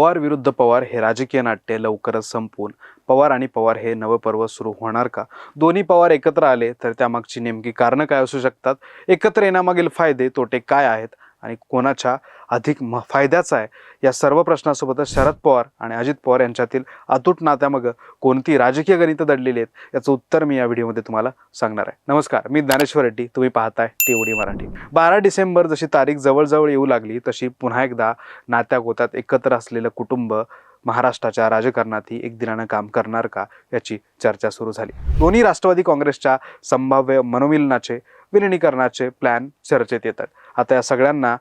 पवार विरुद्ध पवार हे राजकीय नाट्य लवकरच संपून पवार आणि पवार हे नवं पर्व सुरू होणार का? दोन्ही पवार एकत्र आले तर त्यामागची नेमकी कारणं काय असू शकतात? एकत्र येण्यामागील फायदे तोटे काय आहेत? आणि कोणाच्या अधिक म फायद्याचा आहे या सर्व प्रश्नासोबतच शरद पवार आणि अजित पवार यांच्यातील अतूट नात्यामागं कोणती राजकीय गणितं दडलेली आहेत याचं उत्तर मी या व्हिडिओमध्ये तुम्हाला सांगणार आहे. नमस्कार मी ज्ञानेश्वर रेड्डी तुम्ही पाहताय टीओडी मराठी. बारा डिसेंबर जशी तारीख जवळजवळ येऊ लागली तशी पुन्हा एकदा नात्या गोत्यात एकत्र असलेलं कुटुंब महाराष्ट्राच्या राजकारणातही एक दिनानं काम करणार का याची चर्चा सुरू झाली. दोन्ही राष्ट्रवादी काँग्रेसच्या संभाव्य मनोमिलनाचे विलिनीकरणाचे प्लॅन चर्चेत येतात. आता या सगळ्यांना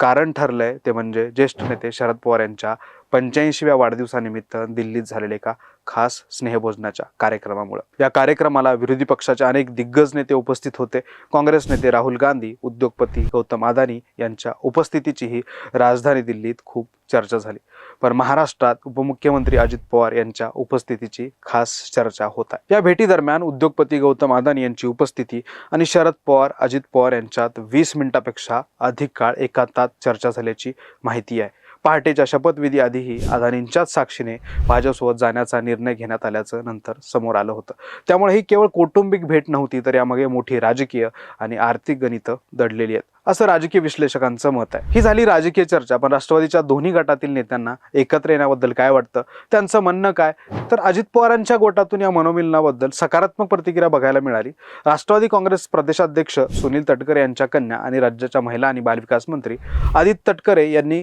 कारण ठरलंय ते म्हणजे ज्येष्ठ नेते शरद पवार यांच्या पंच्याऐंशीव्या वाढदिवसानिमित्त दिल्लीत झालेल्या एका खास स्नेहभोजनाच्या कार्यक्रमामुळे. या कार्यक्रमाला विरोधी पक्षाचे अनेक दिग्गज नेते उपस्थित होते. काँग्रेस नेते राहुल गांधी उद्योगपती गौतम अदानी यांच्या उपस्थितीचीही राजधानी दिल्लीत खूप चर्चा झाली. पण महाराष्ट्रात उपमुख्यमंत्री अजित पवार यांच्या उपस्थितीची खास चर्चा होत आहे. या भेटीदरम्यान उद्योगपती गौतम अदानी यांची उपस्थिती आणि शरद पवार अजित पवार यांच्यात वीस मिनिटापेक्षा अधिक काळ एकातात चर्चा झाल्याची माहिती आहे. पहाटेच्या शपथविधी आधीही अदानींच्याच साक्षीने भाजपसोबत जाण्याचा निर्णय घेण्यात आल्याचं नंतर समोर आलं होतं. त्यामुळे ही केवळ कौटुंबिक भेट नव्हती तर यामागे मोठी राजकीय आणि आर्थिक गणितं दडलेली आहेत. असं राजकीय विश्लेषकांचं मत आहे. ही झाली राजकीय चर्चा पण राष्ट्रवादीच्या दोन्ही गटातील नेत्यांना एकत्र येण्याबद्दल काय वाटतं? त्यांचं म्हणणं काय? तर अजित पवारांच्या गोटातून या मनोमिलनाबद्दल सकारात्मक प्रतिक्रिया बघायला मिळाली. राष्ट्रवादी काँग्रेस प्रदेशाध्यक्ष सुनील तटकरे यांच्या कन्या आणि राज्याच्या महिला आणि बालविकास मंत्री आदित्य तटकरे यांनी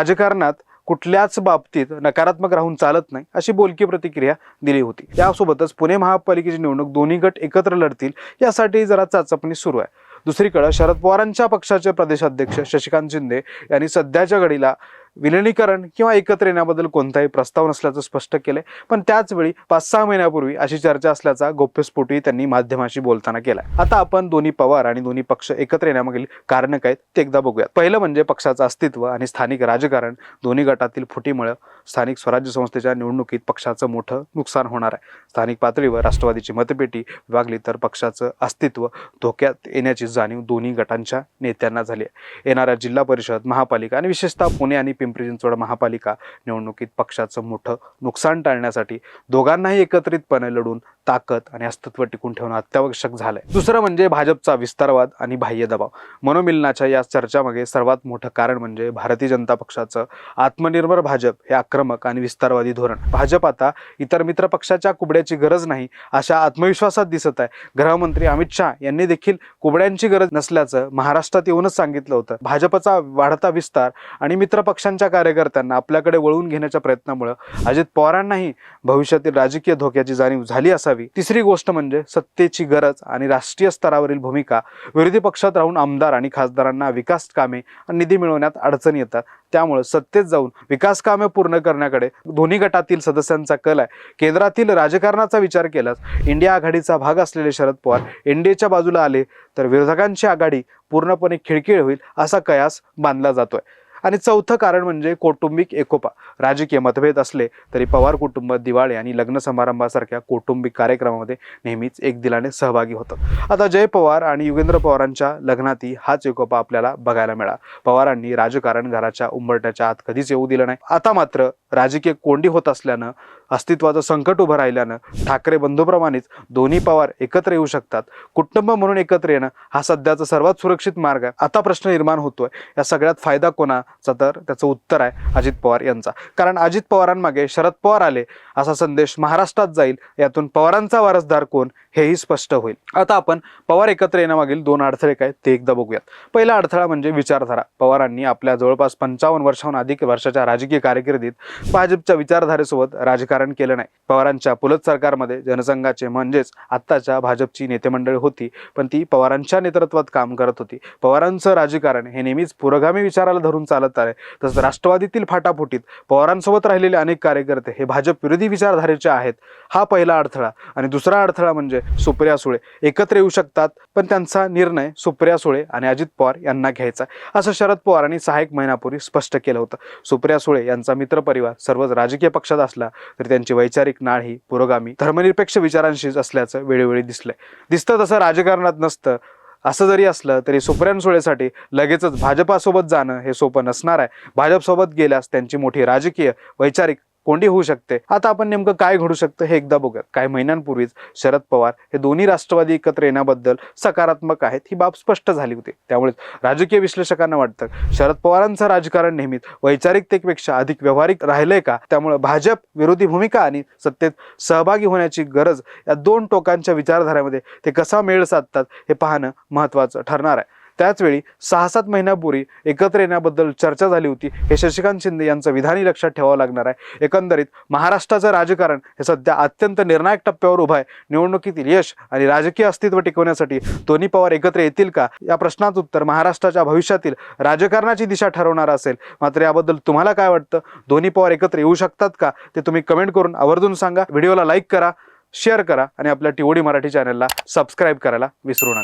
राजकारणात कुठल्याच बाबतीत नकारात्मक राहून चालत नाही अशी बोलकी प्रतिक्रिया दिली होती. यासोबतच पुणे महापालिकेची निवडणूक दोन्ही गट एकत्र लढतील यासाठी जरा चाचपणी सुरू आहे. दुसरीकडे शरद पवारांच्या पक्षाचे प्रदेशाध्यक्ष शशिकांत शिंदे यांनी सध्याच्या घडीला विलिनीकरण किंवा एकत्र येण्याबद्दल कोणताही प्रस्ताव नसल्याचं स्पष्ट केलंय. पण त्याच वेळी पाच सहा महिन्यापूर्वी अशी चर्चा असल्याचा गोप्यस्फोटही त्यांनी माध्यमाशी बोलताना केलाय. आता आपण दोन्ही पवार आणि दोन्ही पक्ष एकत्र येण्यामागील कारण काय आहेत ते एकदा बघूयात. पहिलं म्हणजे पक्षाचं अस्तित्व आणि स्थानिक राजकारण दोन्ही गटातील फुटीमुळे स्थानिक स्वराज्य संस्थेच्या निवडणुकीत पक्षाचं मोठं नुकसान होणार आहे. स्थानिक पातळीवर राष्ट्रवादीची मतपेटी विभागली तर पक्षाचं अस्तित्व धोक्यात येण्याची जाणीव दोन्ही गटांच्या नेत्यांना झाली आहे. येणाऱ्या जिल्हा परिषद महापालिका आणि विशेषतः पुणे आणि पिंपरी चिंचवड महापालिका निवडणुकीत पक्षाचं मोठं नुकसान टाळण्यासाठी दोघांनाही एकत्रितपणे लढून ताकद आणि अस्तित्व टिकून ठेवणं अत्यावश्यक झालंय. दुसरं म्हणजे भाजपचा विस्तारवाद आणि बाह्य दबाव. मनोमिलनाच्या या चर्चामागे सर्वात मोठं कारण म्हणजे भारतीय जनता पक्षाचं आत्मनिर्भर भाजप हे आक्रमक आणि विस्तारवादी धोरण. भाजप आता इतर मित्र पक्षाच्या कुबड्याची गरज नाही अशा आत्मविश्वासात दिसत आहे. गृहमंत्री अमित शहा यांनी देखील कुबड्यांची गरज नसल्याचं महाराष्ट्रात येऊनच सांगितलं होतं. भाजपचा वाढता विस्तार आणि मित्र पक्षांच्या कार्यकर्त्यांना आपल्याकडे वळवून घेण्याच्या प्रयत्नामुळे अजित पवारांनाही भविष्यातील राजकीय धोक्याची जाणीव झाली असावी. तिसरी गोष्ट म्हणजे सत्तेची गरज आणि राष्ट्रीय स्तरावरील भूमिका. विरोधी पक्षात राहून आमदार आणि खासदारांना विकास कामे आणि निधी मिळवण्यात अडचणी येतात. त्यामुळे सत्तेत जाऊन विकास कामे पूर्ण करण्याकडे दोन्ही गटातील सदस्यांचा कल आहे. केंद्रातील राजकारणाचा विचार केल्यास इंडिया आघाडीचा भाग असलेले शरद पवार एनडीएच्या बाजूला आले तर विरोधकांची आघाडी पूर्णपणे खिळखिळ होईल असा कयास बांधला जातोय. आणि चौथं कारण म्हणजे कौटुंबिक एकोपा. राजकीय मतभेद असले तरी पवार कुटुंब दिवाळी आणि लग्न समारंभासारख्या कौटुंबिक कार्यक्रमामध्ये नेहमीच एक दिलाने सहभागी होतं. आता जय पवार आणि युगेंद्र पवारांच्या लग्नातही हाच एकोपा आपल्याला बघायला मिळाला. पवारांनी राजकारण घराच्या उंबरट्याच्या आत कधीच येऊ दिलं नाही. आता मात्र राजकीय कोंडी होत असल्यानं अस्तित्वाचं संकट उभं राहिल्यानं ठाकरे बंधूप्रमाणेच दोन्ही पवार एकत्र येऊ शकतात. कुटुंब म्हणून एकत्र येणं हा सध्याचा सर्वात सुरक्षित मार्ग आहे. आता प्रश्न निर्माण होतोय. या सगळ्यात फायदा कोणाचा तर? त्याचं उत्तर आहे अजित पवार यांचा. कारण अजित पवारांमागे शरद पवार आले असा संदेश महाराष्ट्रात जाईल. यातून पवारांचा वारसदार कोण हेही स्पष्ट होईल. आता आपण पवार एकत्र येण्यामागील दोन अडथळे काय ते एकदा बघूयात. पहिला अडथळा म्हणजे विचारधारा. पवारांनी आपल्या जवळपास पंचावन्न वर्षाहून अधिक वर्षाच्या राजकीय कारकिर्दीत भाजपच्या विचारधारेसोबत राजकारण केलं नाही. पवारांच्या पुलत सरकारमध्ये जनसंघाचे म्हणजेच आत्ताच्या भाजपची नेतेमंडळी होती पण ती पवारांच्या नेतृत्वात काम करत होती. पवारांचं राजकारण हे नेहमीच पुरोगामी विचाराला धरून चालत आहे तसंच राष्ट्रवादीतील फाटाफुटीत पवारांसोबत राहिलेले अनेक कार्यकर्ते हे भाजप विरोधी विचारधारेचे आहेत. हा पहिला अडथळा. आणि दुसरा अडथळा म्हणजे सुप्रिया सुळे. एकत्र येऊ शकतात पण त्यांचा निर्णय सुप्रिया सुळे आणि अजित पवार यांना घ्यायचा असं शरद पवारांनी सहा एक महिन्यापूर्वी स्पष्ट केलं होतं. सुप्रिया सुळे यांचा मित्रपरिवार सर्वच राजकीय पक्षात असला तरी त्यांची वैचारिक नाळ ही पुरोगामी धर्मनिरपेक्ष विचारांशीच असल्याचं वेळोवेळी दिसलंय. दिसतं तसं राजकारणात नसतं. असं जरी असलं तरी सुप्रियान सुळेसाठी लगेचच भाजपासोबत जाणं हे सोपं नसणार आहे. भाजपसोबत गेल्यास त्यांची मोठी राजकीय वैचारिक कोंडी होऊ शकते. आता आपण नेमकं काय घडू शकतं हे एकदा बघूयात. काही महिन्यांपूर्वीच शरद पवार हे दोन्ही राष्ट्रवादी एकत्र येण्याबद्दल सकारात्मक आहेत ही बाब स्पष्ट झाली होती. त्यामुळेच राजकीय विश्लेषकांना वाटतं शरद पवारांचं राजकारण नेहमीच वैचारिकतेपेक्षा अधिक व्यावहारिक राहिलंय का? त्यामुळे भाजप विरोधी भूमिका आणि सत्तेत सहभागी होण्याची गरज या दोन टोकांच्या विचारधारेमध्ये ते कसा मेळ साधतात हे पाहणं महत्त्वाचं ठरणार आहे. त्याचवेळी सहा सात महिन्यापूर्वी एकत्र येण्याबद्दल चर्चा झाली होती. हे शशिकांत शिंदे यांचं विधानही लक्षात ठेवावं लागणार आहे. एकंदरीत महाराष्ट्राचं राजकारण हे सध्या अत्यंत निर्णायक टप्प्यावर उभं आहे. निवडणुकीतील यश आणि राजकीय अस्तित्व टिकवण्यासाठी दोन्ही पवार एकत्र येतील का? या प्रश्नाचं उत्तर महाराष्ट्राच्या भविष्यातील राजकारणाची दिशा ठरवणार असेल. मात्र याबद्दल तुम्हाला काय वाटतं? दोन्ही पवार एकत्र येऊ शकतात का? ते तुम्ही कमेंट करून आवर्जून सांगा. व्हिडिओला लाईक करा शेअर करा आणि आपल्या टिओडी मराठी चॅनलला सबस्क्राईब करायला विसरू नका.